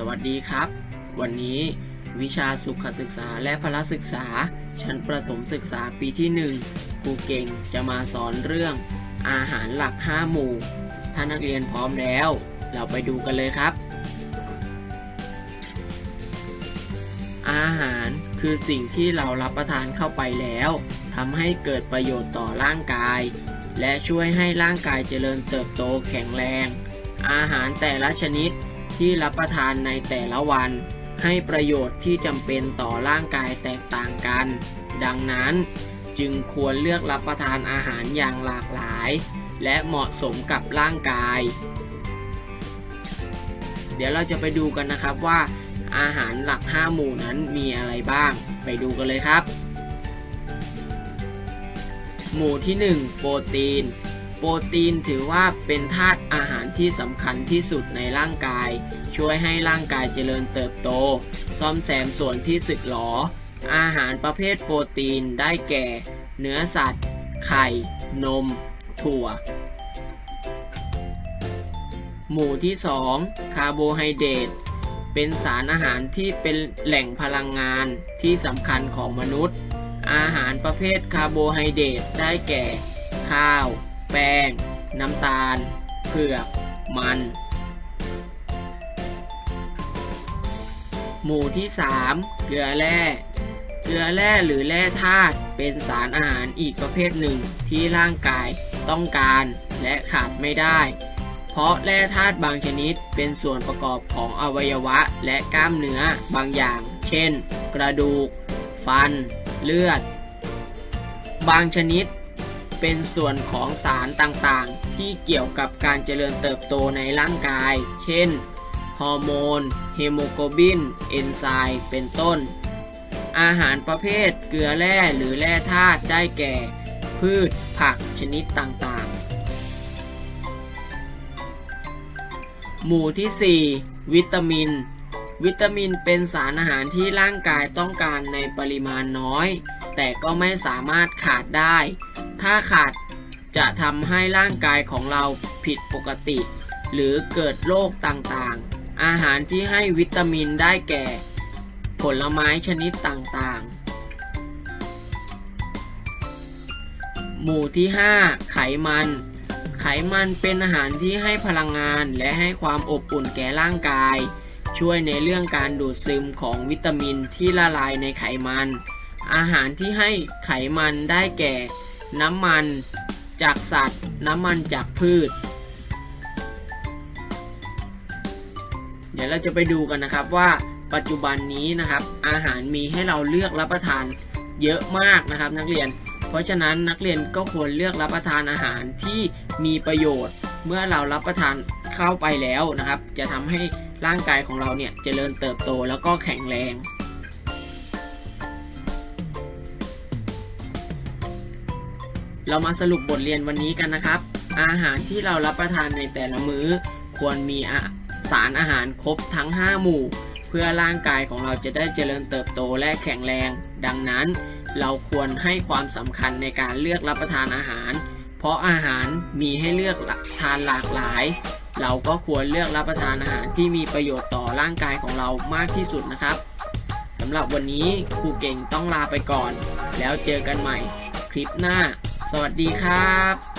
สวัสดีครับ วันนี้วิชาสุขศึกษาและพละศึกษา ชั้นประถมศึกษาปีที่ 1 ครูเก่งจะมาสอนเรื่อง อาหารหลัก 5 หมู่ ถ้านักเรียนพร้อมแล้ว เราไปดูกันเลยครับ อาหารคือสิ่งที่เรารับประทานเข้าไปแล้วทำให้เกิดประโยชน์ต่อร่างกาย และช่วยให้ร่างกายเจริญเติบโตแข็งแรง อาหารแต่ละชนิด ที่รับประทานในแต่ละวัน ให้ประโยชน์ที่จำเป็นต่อร่างกายแตกต่างกัน ดังนั้นจึงควรเลือกรับประทานอาหารอย่างหลากหลาย และเหมาะสมกับร่างกาย เดี๋ยวเราจะไปดูกันนะครับว่าอาหารหลัก 5 หมู่นั้นมีอะไรบ้าง ไปดูกันเลยครับ หมู่ที่ 1 โปรตีน โปรตีนถือว่าเป็นธาตุอาหารที่สำคัญที่สุดในร่างกาย ช่วยให้ร่างกายเจริญเติบโต ซ่อมแซมส่วนที่สึกหรอ อาหารประเภทโปรตีนได้แก่ เนื้อสัตว์ ไข่ นม ถั่ว หมู่ที่ 2 คาร์โบไฮเดรตเป็นสารอาหารที่เป็นแหล่งพลังงานที่สำคัญของมนุษย์ อาหารประเภทคาร์โบไฮเดรตได้แก่ ข้าว แป้ง น้ำตาล เผือก มัน หมู่ที่ 3 เกลือแร่ เกลือแร่หรือแร่ธาตุเป็นสารอาหารอีกประเภทหนึ่งที่ร่างกายต้องการและขาดไม่ได้ เพราะแร่ธาตุบางชนิดเป็นส่วนประกอบของอวัยวะและกล้ามเนื้อบางอย่าง เช่น กระดูก ฟัน เลือด บางชนิด เป็นส่วนของสารต่างๆ ที่เกี่ยวกับการเจริญเติบโตในร่างกาย เช่น ฮอร์โมน เฮโมโกลบิน เอนไซม์ เป็นต้น อาหารประเภทเกลือแร่หรือแร่ธาตุได้แก่ พืช ผักชนิดต่างๆ หมู่ที่ 4 วิตามิน วิตามินเป็นสารอาหารที่ร่างกายต้องการในปริมาณน้อย แต่ก็ไม่สามารถขาดได้ ถ้าขาดจะทำให้ร่างกายของเราผิดปกติ หรือเกิดโรคต่างๆ อาหารที่ให้วิตามินได้แก่ ผลไม้ชนิดต่างๆ หมู่ที่ 5 ไขมัน ไขมันเป็นอาหารที่ให้พลังงานและให้ความอบอุ่นแก่ร่างกาย ช่วยในเรื่องการดูดซึมของวิตามินที่ละลายในไขมัน อาหารที่ให้ไขมันได้แก่ น้ำมันจากสัตว์ น้ำมันจากพืช เดี๋ยวเราจะไปดูกันนะครับว่าปัจจุบันนี้นะครับ อาหารมีให้เราเลือกรับประทานเยอะมากนะครับ นักเรียน เพราะฉะนั้นนักเรียนก็ควรเลือกรับประทานอาหารที่มีประโยชน์ เมื่อเรารับประทานเข้าไปแล้วนะครับ จะทำให้ร่างกายของเราเนี่ยเจริญเติบโตแล้วก็แข็งแรง เรามาสรุปบทเรียนวันนี้กันนะครับ อาหารที่เรารับประทานในแต่ละมื้อ ควรมีสารอาหารครบทั้ง 5 หมู่ เพื่อร่างกายของเราจะได้เจริญเติบโตและแข็งแรง ดังนั้น เราควรให้ความสำคัญในการเลือกรับประทานอาหาร เพราะอาหารมีให้เลือกทานหลากหลาย เราก็ควรเลือกรับประทานอาหารที่มีประโยชน์ต่อร่างกายของเรามากที่สุดนะครับสำหรับวันนี้ครูเก่งต้องลาไปก่อน แล้วเจอกันใหม่คลิปหน้า สวัสดีครับ